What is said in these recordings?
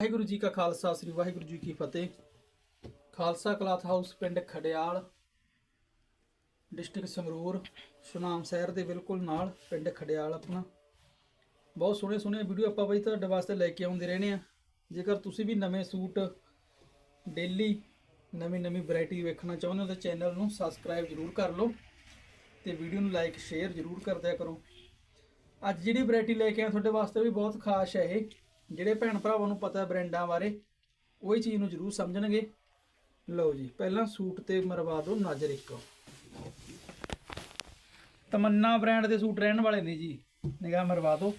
ਵਾਹਿਗੁਰੂ ਜੀ ਕਾ ਖਾਲਸਾ, ਸ੍ਰੀ ਵਾਹਿਗੁਰੂ ਜੀ ਕੀ ਫਤਿਹ। Khalsa cloth house ਪਿੰਡ Kharial district Sangrur, Sunam ਸ਼ਹਿਰ ਦੇ ਬਿਲਕੁਲ ਨਾਲ ਪਿੰਡ ਖੜਿਆਲ ਆਪਣਾ। ਬਹੁਤ ਸੋਹਣੇ ਸੋਹਣੇ ਵੀਡੀਓ ਆਪਾਂ ਬਈ ਤੁਹਾਡੇ ਵਾਸਤੇ ਲੈ ਕੇ ਆਉਂਦੇ ਰਹਿੰਦੇ ਆ ਜੇਕਰ ਤੁਸੀਂ ਵੀ ਨਵੇਂ ਸੂਟ ਡੇਲੀ ਨਵੀਂ ਨਵੀਂ ਵੈਰਾਈਟੀ ਵੇਖਣਾ ਚਾਹੁੰਦੇ ਹੋ ਤਾਂ ਚੈਨਲ ਨੂੰ ਸਬਸਕ੍ਰਾਈਬ ਜ਼ਰੂਰ ਕਰ ਲਓ ਤੇ ਵੀਡੀਓ ਨੂੰ ਲਾਈਕ, ਸ਼ੇਅਰ ਜ਼ਰੂਰ ਕਰ ਦਿਆ ਕਰੋ। ਅੱਜ ਜਿਹੜੀ ਵੈਰਾਈਟੀ ਲੈ ਕੇ ਆਇਆ ਤੁਹਾਡੇ ਵਾਸਤੇ ਵੀ ਬਹੁਤ ਖਾਸ ਹੈ ਇਹ। ਜਿਹੜੇ ਭੈਣ ਭਰਾਵਾਂ ਨੂੰ ਪਤਾ ਹੈ ਬ੍ਰਾਂਡਾਂ ਬਾਰੇ, ਉਹ ਹੀ ਚੀਜ਼ ਨੂੰ ਜ਼ਰੂਰ ਸਮਝਣਗੇ। ਲਓ ਜੀ, ਪਹਿਲਾਂ ਸੂਟ ਤੇ ਮਰਵਾ ਦਿਓ ਨਜ਼ਰ ਇੱਕ। ਤਮੰਨਾ ਬ੍ਰਾਂਡ ਦੇ ਸੂਟ ਰਹਿਣ ਵਾਲੇ ਨੇ ਜੀ, ਨਿਗਾਹ ਮਰਵਾ ਦਿਓ।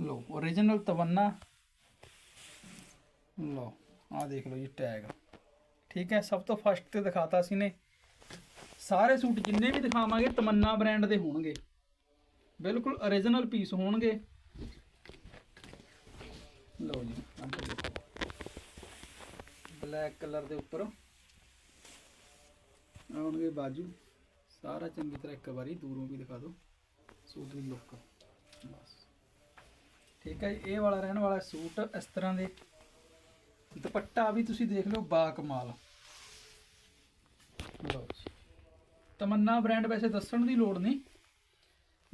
ਲਓ origignal ਤਮੰਨਾ। ਲਓ, ਆਹ ਦੇਖ ਲਓ ਜੀ, ਟੈਗ। ਠੀਕ ਹੈ, ਸਭ ਤੋਂ ਫਸਟ ਤੇ ਦਿਖਾਤਾ ਸੀ ਨੇ ਸਾਰੇ ਸੂਟ ਜਿੰਨੇ ਵੀ ਦਿਖਾਵਾਂਗੇ, ਤਮੰਨਾ ਬ੍ਰਾਂਡ ਦੇ ਹੋਣਗੇ। ਬਿਲਕੁਲ origignal ਪੀਸ ਹੋਣਗੇ। ਲਓ ਜੀ ਅੰਦਰ ਦੇਖੋ। ਬਲੈਕ ਕਲਰ ਦੇ ਉੱਪਰ ਆਉਣਗੇ ਬਾਜੂ। ਸਾਰਾ ਚੰਗੀ ਤਰ੍ਹਾਂ ਇੱਕ ਵਾਰੀ ਦੂਰੋਂ ਵੀ ਦਿਖਾ ਦਿਓ, ਸੂਟ ਦੀ ਲੁੱਕ ਬਸ। ਠੀਕ ਹੈ ਇਹ ਵਾਲਾ ਰਹਿਣ ਵਾਲਾ ਸੂਟ ਇਸ ਤਰ੍ਹਾਂ ਦੇ। ਦੁਪੱਟਾ ਵੀ ਤੁਸੀਂ ਦੇਖ ਲਓ ਬਾ ਕਮਾਲ ਲਓ ਜੀ। ਤਮੰਨਾ ਬ੍ਰਾਂਡ ਵੈਸੇ ਦੱਸਣ ਦੀ ਲੋੜ ਨਹੀਂ।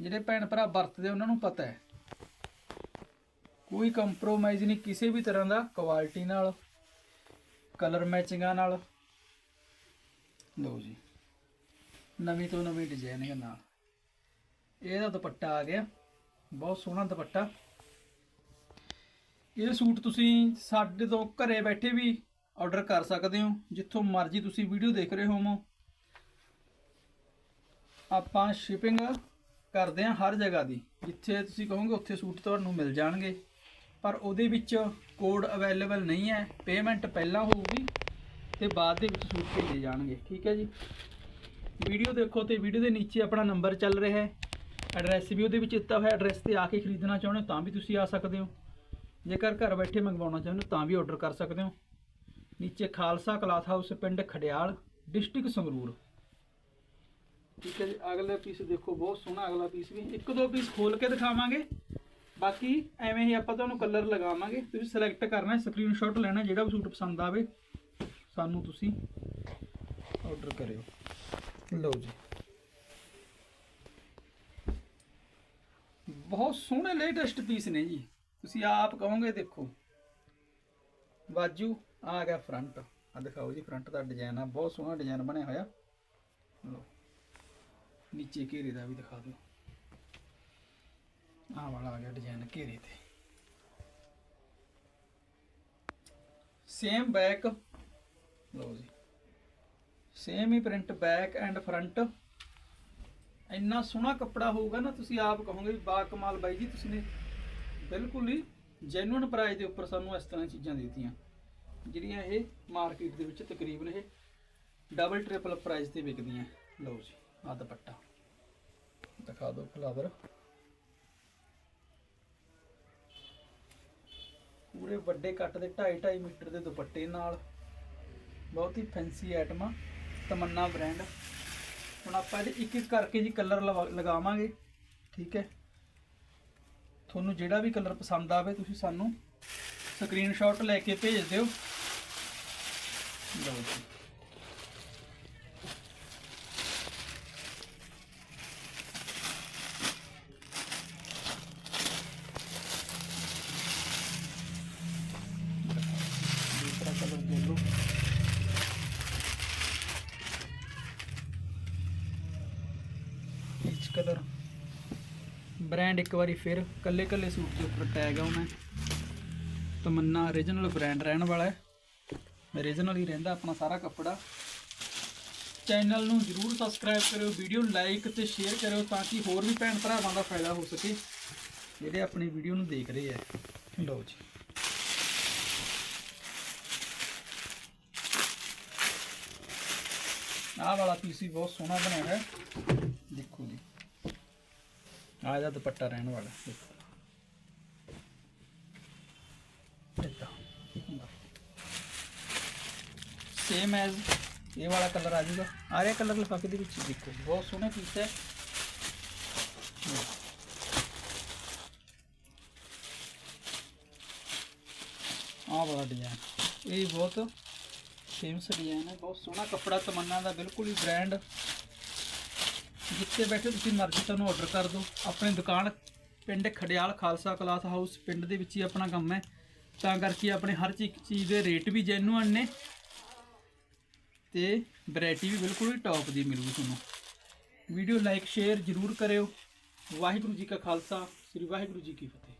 ਜਿਹੜੇ ਭੈਣ ਭਰਾ ਵਰਤਦੇ ਉਹਨਾਂ ਨੂੰ ਪਤਾ ਹੈ। ਕੋਈ ਕੰਪਰੋਮਾਈਜ਼ ਨਹੀਂ ਕਿਸੇ ਵੀ ਤਰ੍ਹਾਂ ਦਾ ਕੁਆਲਿਟੀ ਨਾਲ ਕਲਰ ਮੈਚਿੰਗਾਂ ਨਾਲ। ਲਓ ਜੀ, ਨਵੀਂ ਤੋਂ ਨਵੀਂ ਡਿਜ਼ਾਈਨਿੰਗ ਨਾਲ। ਇਹਦਾ ਦੁਪੱਟਾ ਆ ਗਿਆ, ਬਹੁਤ ਸੋਹਣਾ ਦੁਪੱਟਾ। ਇਹ ਸੂਟ ਤੁਸੀਂ ਸਾਡੇ ਤੋਂ ਘਰੇ ਬੈਠੇ ਵੀ ਆਰਡਰ ਕਰ ਸਕਦੇ ਹੋ, ਜਿੱਥੋਂ ਮਰਜ਼ੀ ਤੁਸੀਂ ਵੀਡੀਓ ਦੇਖ ਰਹੇ ਹੋਵੋ। ਆਪਾਂ ਸ਼ਿਪਿੰਗ ਕਰਦੇ ਹਾਂ ਹਰ ਜਗ੍ਹਾ ਦੀ, ਜਿੱਥੇ ਤੁਸੀਂ ਕਹੋਗੇ ਉੱਥੇ ਸੂਟ ਤੁਹਾਨੂੰ ਮਿਲ ਜਾਣਗੇ। ਪਰ ਉਹਦੇ ਵਿੱਚ ਕੋਡ ਅਵੇਲੇਬਲ ਨਹੀਂ ਹੈ। ਪੇਮੈਂਟ ਪਹਿਲਾਂ ਹੋਊਗੀ ਤੇ ਬਾਅਦ ਦੇ ਵਿੱਚ ਸੂਟ ਭੇਜੇ ਜਾਣਗੇ। ਠੀਕ ਹੈ ਜੀ? ਵੀਡੀਓ ਦੇਖੋ ਤੇ ਵੀਡੀਓ ਦੇ ਨੀਚੇ ਆਪਣਾ ਨੰਬਰ ਚੱਲ ਰਿਹਾ ਹੈ। ਐਡਰੈਸ ਵੀ ਉਹਦੇ ਵਿੱਚ ਦਿੱਤਾ ਹੋਇਆ ਐਡਰੈਸ ਤੇ ਆ ਕੇ ਖਰੀਦਣਾ ਚਾਹੁੰਦੇ ਹੋ ਤਾਂ ਵੀ ਤੁਸੀਂ ਆ ਸਕਦੇ ਹੋ। ਜੇਕਰ ਘਰ ਬੈਠੇ ਮੰਗਵਾਉਣਾ ਚਾਹੁੰਦੇ ਹੋ ਤਾਂ ਵੀ ਆਰਡਰ ਕਰ ਸਕਦੇ ਹੋ। ਨੀਚੇ ਖਾਲਸਾ ਕਲਾਥ ਹਾਊਸ, ਪਿੰਡ ਖੜਿਆਲ ਡਿਸਟ੍ਰਿਕਟ ਸੰਗਰੂਰ। ਠੀਕ ਹੈ ਜੀ? ਅਗਲਾ ਪੀਸ ਦੇਖੋ, ਬਹੁਤ ਸੋਹਣਾ ਅਗਲਾ ਪੀਸ ਵੀ। ਇੱਕ ਦੋ ਪੀਸ ਖੋਲ ਕੇ ਦਿਖਾਵਾਂਗੇ। ਬਾਕੀ ਐਵੇਂ ਹੀ ਆਪਾਂ ਤੁਹਾਨੂੰ ਕਲਰ ਲਗਾਵਾਂਗੇ, ਤੁਸੀਂ ਸਿਲੈਕਟ ਕਰਨਾ ਹੈ ਸਕਰੀਨਸ਼ਾਟ ਲੈਣਾ, ਜਿਹੜਾ ਵੀ ਸੂਟ ਪਸੰਦ ਆਵੇ, ਸਾਨੂੰ ਤੁਸੀਂ ਆਰਡਰ ਕਰਿਓ। ਲਓ ਜੀ। ਬਹੁਤ ਸੋਹਣੇ ਲੇਟੈਸਟ ਪੀਸ ਨੇ ਜੀ। ਤੁਸੀਂ ਆਪ ਕਹੋਗੇ, ਦੇਖੋ। ਬਾਜੂ ਆ ਗਿਆ ਫਰੰਟ ਆ ਦਿਖਾਓ ਜੀ ਫਰੰਟ ਦਾ ਡਿਜ਼ਾਈਨ ਆ। ਬਹੁਤ ਸੋਹਣਾ ਡਿਜ਼ਾਈਨ ਬਣਿਆ ਹੋਇਆ। ਲਓ। ਨੀਚੇ ਘੇਰੇ ਦਾ ਵੀ ਦਿਖਾ ਦਿਓ। ਆਹ ਵਾਲਾ ਆ ਗਿਆ ਡਿਜ਼ਾਈਨ ਘੇਰੇ ਤੇ। ਸੇਮ ਬੈਕ ਲਓ ਜੀ। ਸੇਮ ਹੀ ਪ੍ਰਿੰਟ ਬੈਕ ਐਂਡ ਫਰੰਟ ਇੰਨਾ ਸੋਹਣਾ ਕੱਪੜਾ ਹੋਊਗਾ ਨਾ, ਤੁਸੀਂ ਆਪ ਕਹੋਗੇ ਵੀ ਬਾ ਕਮਾਲ ਬਾਈ ਜੀ, ਤੁਸੀਂ ਨੇ ਬਿਲਕੁਲ ਹੀ ਜੈਨੂਇਨ ਪ੍ਰਾਈਸ ਦੇ ਉੱਪਰ ਸਾਨੂੰ ਇਸ ਤਰ੍ਹਾਂ ਚੀਜ਼ਾਂ ਦਿੱਤੀਆਂ। ਜਿਹੜੀਆਂ ਇਹ ਮਾਰਕੀਟ ਦੇ ਵਿੱਚ ਤਕਰੀਬਨ ਇਹ ਡਬਲ ਟ੍ਰਿਪਲ ਪ੍ਰਾਈਸ ਤੇ ਵਿਕਦੀਆਂ। ਲਓ ਜੀ, ਆਹ ਦੁਪੱਟਾ। ਦਿਖਾ ਦਿਓ ਫਲਾਵਰ ਪੂਰੇ ਵੱਡੇ ਕੱਟ ਦੇ 2.5 2.5 ਮੀਟਰ ਦੇ ਦੁਪੱਟੇ ਨਾਲ। ਬਹੁਤ ਹੀ ਫੈਂਸੀ ਆਈਟਮ ਆ। ਤਮੰਨਾ ਬ੍ਰਾਂਡ ਹੁਣ ਆਪਾਂ ਇਹਦੇ ਇੱਕ ਇੱਕ ਕਰਕੇ ਜੀ ਕਲਰ ਲਗਾਵਾਂਗੇ। ਠੀਕ ਹੈ। ਤੁਹਾਨੂੰ ਜਿਹੜਾ ਵੀ ਕਲਰ ਪਸੰਦ ਆਵੇ ਤੁਸੀਂ ਸਾਨੂੰ ਸਕਰੀਨਸ਼ਾਟ ਲੈ ਕੇ ਭੇਜ ਦਿਓ। ਲਓ ਜੀ ਦੂਸਰਾ ਕਲਰ ਦੇ ਲਓ ਪੀਚ ਕਲਰ ਬ੍ਰਾਂਡ ਇੱਕ ਵਾਰੀ ਫਿਰ ਕੱਲੇ ਕੱਲੇ ਸੂਟ ਦੇ ਉੱਪਰ ਟੈਗ ਆਉਣਾ ਤਮੰਨਾ origignal ਬ੍ਰਾਂਡ ਰਹਿਣ ਵਾਲਾ ਹੈ। origignal ਹੀ ਰਹਿੰਦਾ ਆਪਣਾ ਸਾਰਾ ਕੱਪੜਾ। ਚੈਨਲ ਨੂੰ ਜਰੂਰ ਸਬਸਕ੍ਰਾਈਬ ਕਰਿਓ ਵੀਡੀਓ ਲਾਈਕ ਤੇ ਸ਼ੇਅਰ ਕਰਿਓ ਤਾਂ ਕਿ ਹੋਰ ਵੀ ਭੈਣ ਭਰਾਵਾਂ ਦਾ ਫਾਇਦਾ ਹੋ ਸਕੇ। ਜਿਹੜੇ ਆਪਣੀ ਵੀਡੀਓ ਨੂੰ ਦੇਖ ਰਹੇ ਆ। ਲਓ ਜੀ। ਆਹ ਵਾਲਾ ਪੀਸ ਵੀ ਬਹੁਤ ਸੋਹਣਾ ਬਣਿਆ ਹੈ। ਦੇਖੋ ਜੀ। ਆ ਇਹਦਾ ਦੁਪੱਟਾ ਰਹਿਣ ਵਾਲਾ ਸੇਮ ਐਜ਼ ਇਹ ਵਾਲਾ ਕਲਰ ਆ ਜਾਊਗਾ। ਆ ਰਿਹਾ ਕਲਰ ਲਿਫਾਫੇ ਦੇ ਵਿੱਚ? ਦੇਖੋ, ਬਹੁਤ ਸੋਹਣਾ ਪੀਸ ਹੈ। ਆਹ ਵਾਲਾ ਡਿਜ਼ਾਈਨ ਇਹ ਬਹੁਤ ਫੇਮਸ ਡਿਜ਼ਾਈਨ ਹੈ। ਬਹੁਤ ਸੋਹਣਾ ਕੱਪੜਾ ਤਮੰਨਾ ਦਾ, ਬਿਲਕੁਲ ਹੀ ਬ੍ਰਾਂਡ ਜਿੱਥੇ ਬੈਠੇ ਤੁਸੀਂ ਮਰਜ਼ੀ ਤੁਹਾਨੂੰ ਆਰਡਰ ਕਰ ਦਿਓ। ਆਪਣੀ ਦੁਕਾਨ ਪਿੰਡ ਖੜਿਆਲ ਖਾਲਸਾ ਕਲਾਥ ਹਾਊਸ ਪਿੰਡ ਦੇ ਵਿੱਚ ਹੀ ਆਪਣਾ ਕੰਮ ਹੈ। ਤਾਂ ਕਰਕੇ ਆਪਣੇ ਹਰ ਚੀਜ਼ ਚੀਜ਼ ਦੇ ਰੇਟ ਵੀ ਜੈਨੂਅਨ ਨੇ ਤੇ ਵੈਰਾਈਟੀ ਵੀ ਬਿਲਕੁਲ ਹੀ ਟੌਪ ਦੀ ਮਿਲੂਗੀ ਤੁਹਾਨੂੰ। ਵੀਡੀਓ ਲਾਈਕ ਸ਼ੇਅਰ ਜ਼ਰੂਰ ਕਰਿਓ। ਵਾਹਿਗੁਰੂ ਜੀ ਕਾ ਖਾਲਸਾ, ਸ੍ਰੀ ਵਾਹਿਗੁਰੂ ਜੀ ਕੀ ਫਤਿਹ।